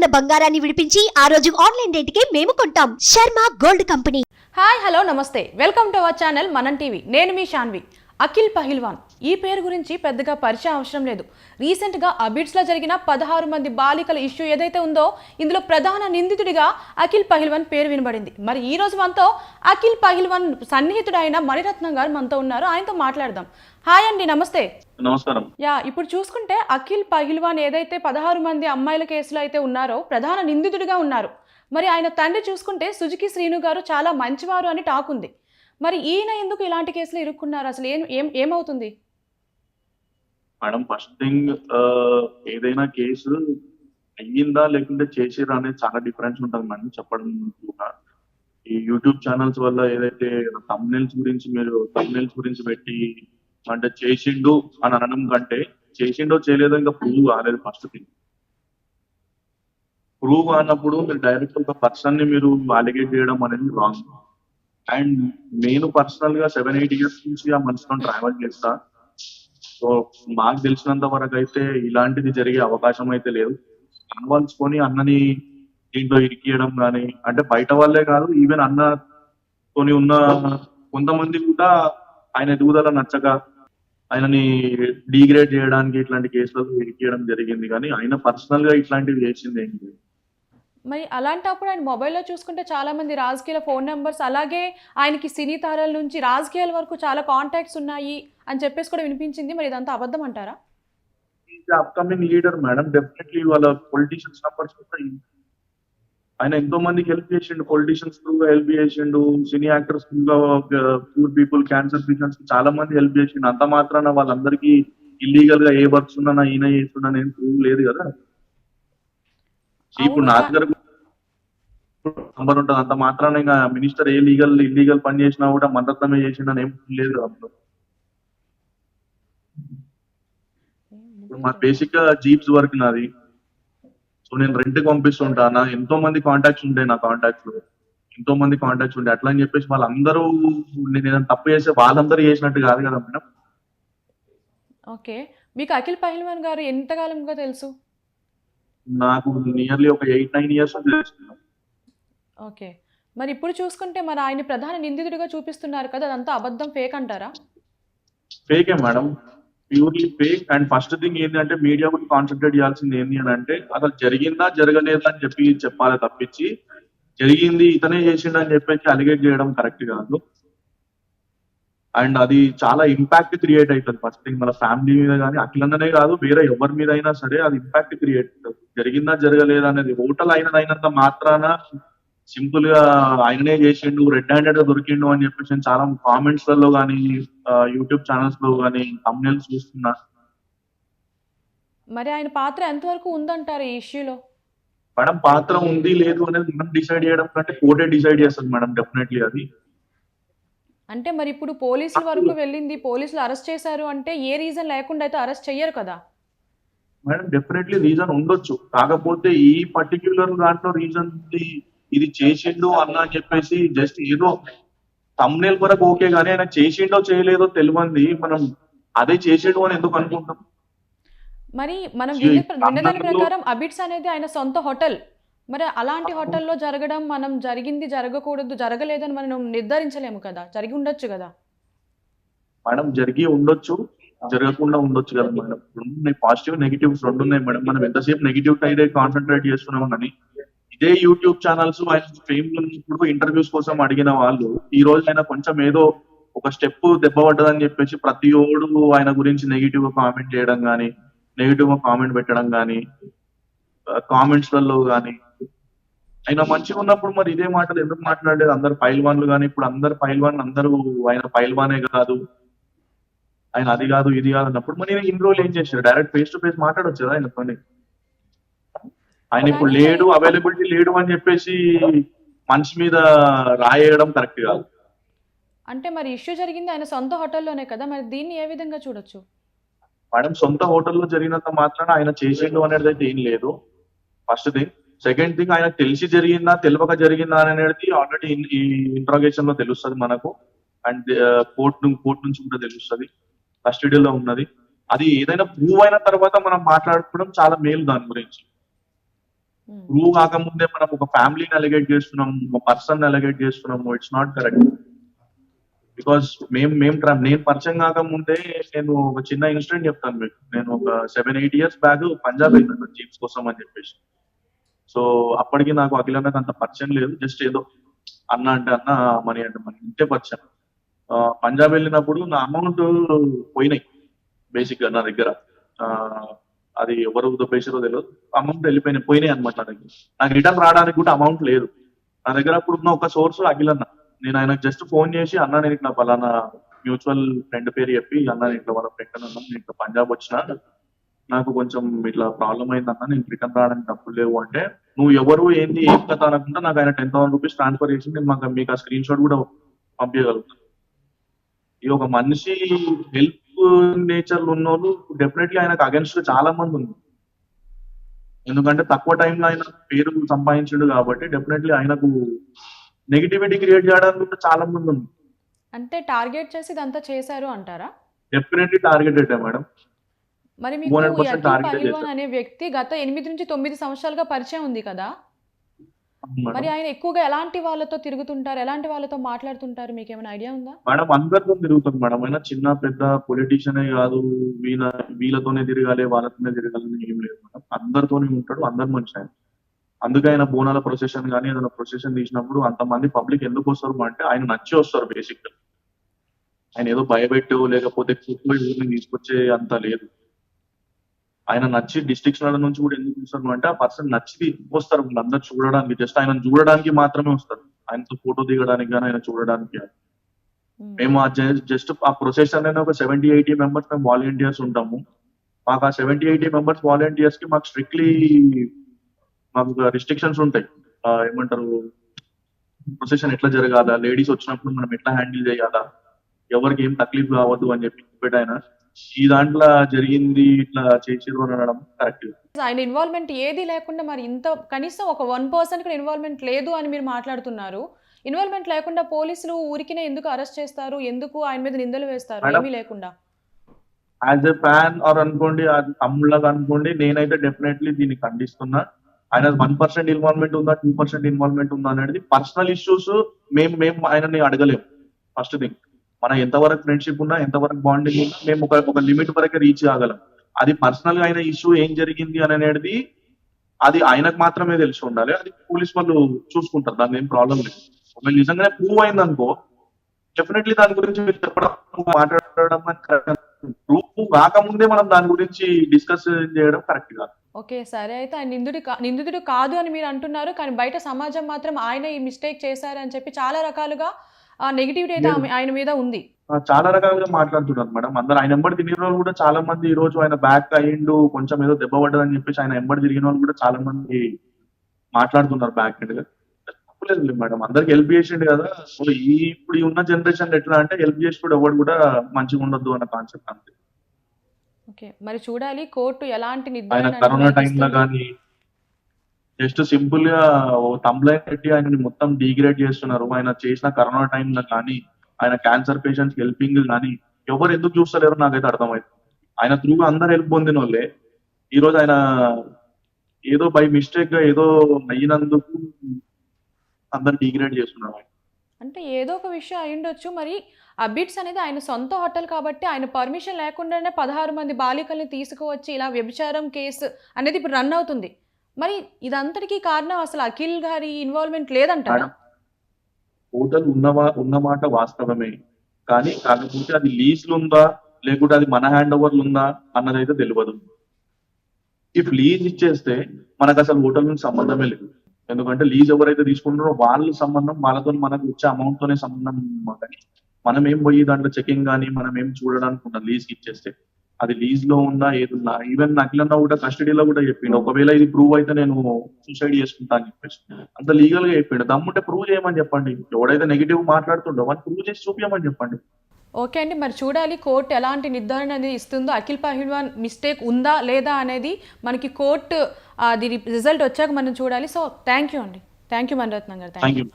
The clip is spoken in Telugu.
ఉన్న బంగారాన్ని విడిపించి ఆ రోజు ఆన్లైన్ రేటుకే మేము కొంటాం. Sharma gold company. Hi hello నమస్తే. Welcome to our channel Manam TV. నేను మీ శాన్వి అఖిల్ పహిల్వాన్. ఈ పేరు గురించి పెద్దగా పరిచయం అవసరం లేదు. రీసెంట్గా అబిడ్స్లో జరిగిన పదహారు మంది బాలికల ఇష్యూ ఏదైతే ఉందో ఇందులో ప్రధాన నిందితుడిగా అఖిల్ పహిల్వాన్ పేరు వినబడింది. మరి ఈ రోజు మనతో అఖిల్ పహిల్వాన్ సన్నిహితుడైన మణిరత్నం గారు మనతో ఉన్నారు. ఆయనతో మాట్లాడదాం. హాయ్ అండి నమస్తే. నమస్కారం. యా ఇప్పుడు చూసుకుంటే అఖిల్ పహిల్వాన్ ఏదైతే పదహారు మంది అమ్మాయిల కేసులో అయితే ఉన్నారో ప్రధాన నిందితుడిగా ఉన్నారు. మరి ఆయన తండ్రి చూసుకుంటే సుజుకి శ్రీను గారు చాలా మంచివారు అని టాక్ ఉంది. మరి ఈయన ఎందుకు ఇలాంటి కేసులు ఇరుక్కున్నారు? అసలు ఏం ఏం ఏమవుతుంది? మేడం ఫస్ట్ థింగ్ uh, ఏదైనా కేసు అయ్యిందా లేకుంటే చేసిరా అనేది చాలా డిఫరెన్స్ ఉంటుంది మేడం చెప్పడం కూడా. ఈ యూట్యూబ్ ఛానల్స్ వల్ల ఏదైతే తమ్నెల్స్ గురించి మీరు తమ్నెల్స్ గురించి పెట్టి అంటే చేసిండు అని అనడం కంటే చేసిండో చేయలేదో ఇంకా ప్రూవ్ కాలేదు ఫస్ట్ థింగ్ ప్రూవ్ కానప్పుడు మీరు డైరెక్ట్ ఒక పర్సన్ని మీరు వాలిగేట్ చేయడం అనేది రాంగ్ అండ్ నేను పర్సనల్గా సెవెన్ ఎయిట్ ఇయర్స్ నుంచి ఆ మనిషితో ట్రావెల్ చేస్తా. సో మాకు తెలిసినంత వరకు అయితే ఇలాంటిది జరిగే అవకాశం అయితే లేదు. కనవలుచుకొని అన్నని దీంట్లో ఇరికియడం కానీ అంటే బయట వాళ్ళే కాదు ఈవెన్ అన్న కొని ఉన్న కొంతమంది కూడా ఆయన ఎదుగుదల నచ్చక ఆయనని డిగ్రేడ్ చేయడానికి ఇట్లాంటి కేసులకు ఇరికియడం జరిగింది. కానీ ఆయన పర్సనల్గా ఇట్లాంటివి చేసింది ఏంటి? మరి అలాంటప్పుడు ఆయన మొబైల్లో చూసుకుంటే చాలా మంది ఫోన్ నెంబర్స్ అలాగే ఆయనకి సినీ తారాల నుంచి రాజకీయాల వరకు చాలా కాంటాక్ట్స్ ఉన్నాయి అని చెప్పేసి కూడా వినిపించింది. మరి ఇదంతా అబద్ధం అంటారా? అప్కమింగ్ లీడర్ మేడం డెఫినెట్లీ వాళ్ళ పొలిటీషియన్స్ నంబర్స్ ఆయన ఎంతో మందికి హెల్ప్ చేసిండు. పొలిటీషియన్స్ త్రూ హెల్ప్ చేసిండు. Cine actors through poor people cancer patients చాలా మంది హెల్ప్ చేసిండు. అంత మాత్రాన వాళ్ళందరికీ ఇల్లీగల్గా ఏ వర్క్స్ ఉన్నా ఈయన చేస్తున్నా నేను ప్రూవ్ లేదు కదా. ఇప్పుడు నా దగ్గర నంబర్ ఉంటుంది. అంత మాత్రాన ఇంకా మినిస్టర్ ఏ లీగల్ ఇల్లీగల్ పని చేసినా కూడా మద్దతమే చేసిండని ఏం లేదు అందులో ఇప్పుడు మా బేసిక్గా జీప్స్ వర్క్ నాది. సో నేను రెంట్ పంపిస్తుంటా. నా ఎంతో మంది కాంటాక్ట్స్ ఉంటాయి నా కాంటాక్ట్స్లో. ఎంతో మంది కాంటాక్ట్స్ ఉంటాయి అట్లా అని చెప్పేసి వాళ్ళందరూ నేను ఏదైనా తప్పు చేస్తే వాళ్ళందరూ చేసినట్టు కాదు కదా మేడం. ఓకే. మీకు అఖిల్ పహిల్వాన్ గారు ఎంతకాలంగా తెలుసు? నాకు నియర్లీ ఒక ఎయిట్ నైన్ ఇయర్స్ ఓకే. మరి ఇప్పుడు చూసుకుంటే మరి ఆయన ప్రధాన నిందితుడిగా చూపిస్తున్నారు కదా అదంతా అబద్ధం ఫేక్ అంటారా? ఫేకే madam. Purely fake and first thing ఏంటంటే మీడియా కూడా కాన్సన్ట్రేట్ చేయాల్సింది ఏంటి అని అంటే అసలు జరిగిందా జరగలేదా అని చెప్పి చెప్పాలి తప్పించి జరిగింది ఇతనే చేసిండు అని చెప్పేసి అలిగేట్ చేయడం కరెక్ట్ కాదు. అండ్ అది చాలా ఇంపాక్ట్ క్రియేట్ అవుతుంది. ఫస్ట్ థింగ్ మన ఫ్యామిలీ మీద కానీ అఖిలందనే కాదు వేరే ఎవరి మీద అయినా సరే అది ఇంపాక్ట్ క్రియేట్ జరిగిందా జరగలేదా అనేది హోటల్ అయినంత మాత్రాన సింపుల్గా ఆయననే చేసిండు రెడ్ హ్యాండెడ్గా దొరికిండు అని చెప్పేసి నేను చాలా కామెంట్స్లలో కానీ యూట్యూబ్ ఛానల్స్లో కానీ తమ్నెల్స్ చూస్తున్నా. మరి ఆయన పాత్ర ఎంతవరకు ఉందంటారు ఈ ఇష్యూలో మేడం పాత్ర ఉంది లేదు అనేది మనం డిసైడ్ చేయడం కంటే కోర్టే డిసైడ్ చేస్తుంది మేడం డెఫినెట్లీ అది. అంటే మరి ఇప్పుడు పోలీసుల వరకు వెళ్ళింది పోలీసులు అరెస్ట్ చేశారు అంటే ఏ రీజన్ లేకుండా అయితే అరెస్ట్ చెయ్యరు కదా? మేడం డెఫినెట్లీ రీజన్ ఉండొచ్చు. కాకపోతే ఈ పర్టిక్యులర్ దాంట్లో రీజన్ ఇది చేసిండు అన్న అని చెప్పేసి జస్ట్ ఏదో తమ్నేల్ వరకు ఓకే కానీ ఆయన చేసిండో చేయలేదో తెలియంది. మనం అదే చేసిండు అని ఎందుకు అనుకుంటాం? మరి మనం విన్నదాని ప్రకారం అబిట్స్ అనేది ఆయన సొంత హోటల్. మరి అలాంటి హోటల్లో జరగడం మనం జరిగింది జరగకూడదు జరగలేదని మనం నిర్ధారించలేము కదా? జరిగి ఉండొచ్చు కదా? మేడం జరిగి ఉండొచ్చు జరగకుండా ఉండొచ్చు కదా మేడం. రెండు ఉన్నాయి పాజిటివ్ నెగిటివ్స్ రెండు ఉన్నాయి మేడం. మనం ఎంతసేపు నెగిటివ్ సైడే కాన్సన్ట్రేట్ చేస్తున్నాం కానీ ఇదే యూట్యూబ్ ఛానల్స్ ఆయన ఫేమ్ ఇప్పుడు ఇంటర్వ్యూస్ కోసం అడిగిన వాళ్ళు ఈ రోజు ఆయన కొంచెం ఏదో ఒక స్టెప్ దెబ్బ పడ్డదని చెప్పేసి ప్రతి ఓడు ఆయన గురించి నెగిటివ్గా కామెంట్ చేయడం కానీ నెగిటివ్గా కామెంట్ పెట్టడం కానీ కామెంట్స్లలో కానీ ఆయన మంచిగా ఉన్నప్పుడు మరి ఇదే మాటలు ఎందుకు మాట్లాడలేదు? అందరు పైల్వాన్లు కానీ ఇప్పుడు అందరు పైల్వాన్ అందరూ ఆయన పైల్వానే కాదు. ఆయన అది కాదు ఇది కాదు అన్నప్పుడు మరి ఈయన ఇన్ని రోజులు ఏం చేశారు డైరెక్ట్ ఫేస్ టు ఫేస్ మాట్లాడొచ్చు కదా ఆయనతో ఆయన ఇప్పుడు లేడు అవైలబిలిటీ లేడు అని చెప్పేసి మనిషి మీద రాయేయడం కరెక్ట్ కాదు. అంటే మరి ఇష్యూ జరిగింది ఆయన సొంత హోటల్లోనే కదా? మరి దీన్ని ఏ విధంగా చూడొచ్చు? మేడం సొంత హోటల్లో జరిగినంత మాత్రాన ఆయన చేసిండు అనేది అయితే ఏం లేదు. ఫస్ట్ థింగ్ సెకండ్ థింగ్ ఆయన తెలిసి జరిగిందా తెలియక జరిగిందా అనేది ఆల్రెడీ ఈ ఇంట్రాగేషన్లో తెలుస్తుంది మనకు. అండ్ కోర్ట్ కోర్ట్ నుంచి కూడా తెలుస్తుంది. కస్టడీలో ఉన్నది. అది ఏదైనా ప్రూవ్ అయిన తర్వాత మనం మాట్లాడుకోవడం చాలా మేలు దాని గురించి. ప్రూవ్ కాకముందే మనం ఒక ఫ్యామిలీని అలిగేట్ చేస్తున్నాం ఒక పర్సన్ అలిగేట్ చేస్తున్నాము. ఇట్స్ నాట్ కరెక్ట్ బికాస్ మేము మేము నేను పరిచయం కాకముందే నేను ఒక చిన్న ఇన్సిడెంట్ చెప్తాను మీకు. నేను ఒక seven eight years back Punjab వెళ్ళినాను jeeps కోసం అని చెప్పేసి. సో అప్పటికి నాకు అఖిలన్నకు అంత పరిచయం లేదు. జస్ట్ ఏదో అన్న అంటే అన్న మనీ అంటే మనీ ఇంతే పరిచయం. పంజాబ్ వెళ్ళినప్పుడు నా అమౌంట్ పోయినాయి బేసిక్గా నా దగ్గర. ఆ, అది ఎవరు దొబ్బేసారో తెలియదు అమౌంట్ వెళ్ళిపోయినాయి పోయినాయి అనమాట నా దగ్గర. నాకు రిటర్న్ రావడానికి కూడా అమౌంట్ లేదు. నా దగ్గర అప్పుడు ఉన్న ఒక సోర్స్ అఖిలన్న నేను ఆయనకు జస్ట్ ఫోన్ చేసి అన్న నేను ఇట్లా పలానా మ్యూచువల్ ఫ్రెండ్ పేరు చెప్పి అన్న నేను ఇట్లా వాళ్ళ ఫ్రెండ్ అన్నా నేను ఇట్లా పంజాబ్ వచ్చిన నాకు కొంచెం ఇట్లా ప్రాబ్లం అయిందన్న నేను రిటర్న్ రావడానికి డబ్బులు లేవు అంటే నువ్వు ఎవరు ఏంది ఏం కథ అనకుండా నాకు ఆయన టెన్ థౌసండ్ రూపీస్ ట్రాన్స్ఫర్ చేసి నేను మాకు మీకు ఆ స్క్రీన్ షాట్ కూడా పంపించగలుగుతాను ఈ ఒక మనిషి హెల్ప్ నేచర్ ఉన్న వాళ్ళు డెఫినెట్లీ ఆయనకు అగెన్స్ట్ చాలా మంది ఉంది ఎందుకంటే తక్కువ టైంలో ఆయన పేరు సంపాదించాడు కాబట్టి డెఫినెట్లీ ఆయనకు నెగిటివిటీ క్రియేట్ చేయడానికి కూడా చాలా మంది ఉంది అంటే టార్గెట్ చేసి ఇదంతా చేశారు అంటారా? Definitely targeted madam. మరి మీకు 100% ఈ అఖిల్ target పహిల్వాన్ చేశారు. అనే వ్యక్తి గత ఎనిమిది నుంచి తొమ్మిది సంవత్సరాలుగా పరిచయం ఉంది కదా? మరి ఆయన ఎక్కువగా ఎలాంటి వాళ్ళతో తిరుగుతుంటారు? ఎలాంటి వాళ్ళతో మాట్లాడుతుంటారు? మీకు ఏమైనా ఐడియా ఉందా? మేడం అందరితో తిరుగుతుంది మేడం. అయినా చిన్న పెద్ద పొలిటీషియనే కాదు వీళ్ళ వీళ్ళతోనే తిరగాలి వాళ్ళతోనే తిరగాలని ఏం లేదు మేడం. అందరితోనే ఉంటాడు అందరు మంచి ఆయన. అందుకే ఆయన బోనాల ప్రొసెషన్ కానీ ఏదైనా ప్రొసెషన్ తీసినప్పుడు అంతమంది పబ్లిక్ ఎందుకు వస్తారు అంటే ఆయన నచ్చి వస్తారు బేసిక్గా ఆయన ఏదో భయపెట్టు లేకపోతే తీసుకొచ్చే అంత లేదు. ఆయన నచ్చి డిస్ట్రిక్ట్స్ నుంచి కూడా ఎందుకు వస్తారు అంటే ఆ పర్సన్ నచ్చి వస్తారు. అందరు చూడడానికి జస్ట్ ఆయన చూడడానికి మాత్రమే వస్తారు. ఆయనతో ఫోటో దిగడానికి కానీ ఆయన చూడడానికి. ఉమ్. మేము ఆ జస్ట్ ఆ ప్రొసెషన్ అనేది ఒక సెవెంటీ ఎయిటీ మెంబర్స్ మేము వాలంటీర్స్ ఉంటాము. మాకు ఆ సెవెంటీ ఎయిటీ మెంబర్స్ వాలంటీర్స్కి మాకు స్ట్రిక్ట్లీ మాకు రిస్ట్రిక్షన్స్ ఉంటాయి. ఏమంటారు ప్రొసెషన్ ఎట్లా జరగాలా? లేడీస్ వచ్చినప్పుడు మనం ఎట్లా హ్యాండిల్ చేయాలా? ఎవరికి ఏం తక్లీఫ్ కావద్దు అని చెప్పి చెప్పాడు ఆయన. ఈ దాంట్లో జరిగింది ఇట్లా చేసిరు అని అనడం కరెక్ట్ ఆయన ఇన్వాల్వ్మెంట్ ఏది లేకుండా మరి ఇంత కనీసం ఒక వన్ పర్సెంట్ కూడా ఇన్వాల్వ్మెంట్ లేదు అని మీరు మాట్లాడుతున్నారు. ఇన్వాల్వ్మెంట్ లేకుండా పోలీసులు ఊరికినే ఎందుకు అరెస్ట్ చేస్తారు? ఎందుకు ఆయన మీద నిందలు వేస్తారు. ఏమీ లేకుండా. యాజ్ ఎ ఫ్యాన్ ఆర్ అనుకోండి అది తమ్ముళ్ళగా అనుకోండి నేనైతే డెఫినెట్లీ దీన్ని ఖండిస్తున్నా. ఆయన వన్ పర్సెంట్ ఇన్వాల్వ్మెంట్ ఉందా టూ పర్సెంట్ ఇన్వాల్వ్మెంట్ ఉందా అనేది పర్సనల్ ఇష్యూస్ మేము మేము ఆయనని అడగలేము ఫస్ట్ థింగ్ మన ఎంతవరకు ఫ్రెండ్షిప్ ఉన్నా ఎంతవరకు బాండింగ్ ఉన్నా మేము ఒక ఒక లిమిట్ వరకే రీచ్ కాగలం. అది పర్సనల్గా అయిన ఇష్యూ ఏం జరిగింది అనేది అది ఆయనకు మాత్రమే తెలిసి ఉండాలి. అది పోలీస్ వాళ్ళు చూసుకుంటారు. దాని ఏం ప్రాబ్లం లేదు. ఒకవేళ నిజంగానే ప్రూవ్ అయింది అనుకో డెఫినెట్లీ దాని గురించి మీరు చెప్పడం మాట్లాడడం ప్రూఫ్ కాకముందే మనం దాని గురించి డిస్కస్ చేయడం కరెక్ట్ కాదు. ఓకే సరే. అయితే ఆయన నిందుడు నిందితుడు కాదు అని మీరు అంటున్నారు కానీ బయట సమాజం మాత్రం ఆయన ఈ మిస్టేక్ చేశారని చెప్పి చాలా రకాలుగా ఆ నెగిటివిటీ అయితే ఆయన మీద ఉంది. చాలా రకాలుగా మాట్లాడుతున్నారు మేడం. అందరు ఆయన ఎంబడి తిరిగిన వాళ్ళు కూడా చాలా మంది ఈ రోజు ఆయన బ్యాక్ అయ్యిండు కొంచెం ఏదో దెబ్బ పడ్డదని చెప్పేసి ఆయన ఎంబడి తిరిగిన వాళ్ళు కూడా చాలా మంది మాట్లాడుతున్నారు బ్యాక్ ఎండ్గా. తప్పులేదు మేడం. అందరికి హెల్ప్ చేసిండు కదా. సో ఈ ఇప్పుడు ఉన్న జనరేషన్ ఎట్లా అంటే హెల్ప్ చేసి కూడా ఎవరు కూడా మంచిగా ఉండొద్దు అన్న కాన్సెప్ట్ అంతే. ఓకే మరి చూడాలి కోర్టు ఎలాంటి నిర్ధారణ కరోనా టైంలో. కానీ జస్ట్ సింపుల్గా తమ్లైన్ పెట్టి ఆయనని మొత్తం డిగ్రేడ్ చేస్తున్నారు. ఆయన చేసిన కరోనా టైంలో కానీ ఆయన క్యాన్సర్ పేషెంట్స్ హెల్పింగ్ కానీ ఎవరు ఎందుకు చూస్తలేరు నాకైతే అర్థమైంది. ఆయన త్రూ అందరు హెల్ప్ పొందిన వాళ్ళే. ఈ రోజు ఆయన ఏదో బై మిస్టేక్గా ఏదో అయినందుకు అందరు డిగ్రేడ్ చేస్తున్నారు ఆయన. అంటే ఏదో ఒక విషయం అయ్యుండొచ్చు మరి అబిట్స్ అనేది ఆయన సొంత హోటల్ కాబట్టి ఆయన పర్మిషన్ లేకుండానే పదహారు మంది బాలికల్ని తీసుకువచ్చి ఇలా వ్యభిచారం కేసు అనేది ఇప్పుడు రన్ అవుతుంది. మరి ఇదంతటికీ కారణం అసలు అఖిల్ గారి ఇన్వాల్వ్మెంట్ లేదంటారా హోటల్ ఉన్నవా ఉన్నమాట వాస్తవమే. కానీ కాకపోతే అది లీజ్లు ఉందా లేకుంటే అది మన హ్యాండ్ ఓవర్లు ఉందా అన్నదైతే తెలియదు ఇఫ్ లీజ్ ఇచ్చేస్తే మనకు అసలు హోటల్ నుంచి సంబంధమే లేదు. ఎందుకంటే లీజ్ ఎవరైతే తీసుకుంటారో వాళ్ళ సంబంధం వాళ్ళతో మనకు వచ్చే అమౌంట్ తోనే సంబంధం కానీ మనం ఏం పోయి దాంట్లో చెకింగ్ కానీ మనం ఏం చూడడానికి ఉండదు లీజ్ ఇచ్చేస్తే. అది లీజ్లో ఉందా ఏది ఉందా ఈవెన్ నకిలన్నా కూడా కస్టడీలో కూడా చెప్పిండు. ఒకవేళ ఇది ప్రూవ్ అయితే నేను సూసైడ్ చేసుకుంటా అని చెప్పేసి అంత లీగల్గా చెప్పిండు. దమ్ముంటే ప్రూవ్ చేయమని చెప్పండి. ఎవడైతే నెగిటివ్ మాట్లాడుతుండో వాళ్ళు ప్రూవ్ చేసి చూపించమని చెప్పండి. ఓకే అండి. మరి చూడాలి కోర్టు ఎలాంటి నిర్ధారణ అనేది ఇస్తుందో. అఖిల్ పహిల్వాన్ మిస్టేక్ ఉందా లేదా అనేది మనకి కోర్టు అది రిజల్ట్ వచ్చాక మనం చూడాలి. సో థ్యాంక్ యూ అండి. Thank you Maniratnam garu. Thank you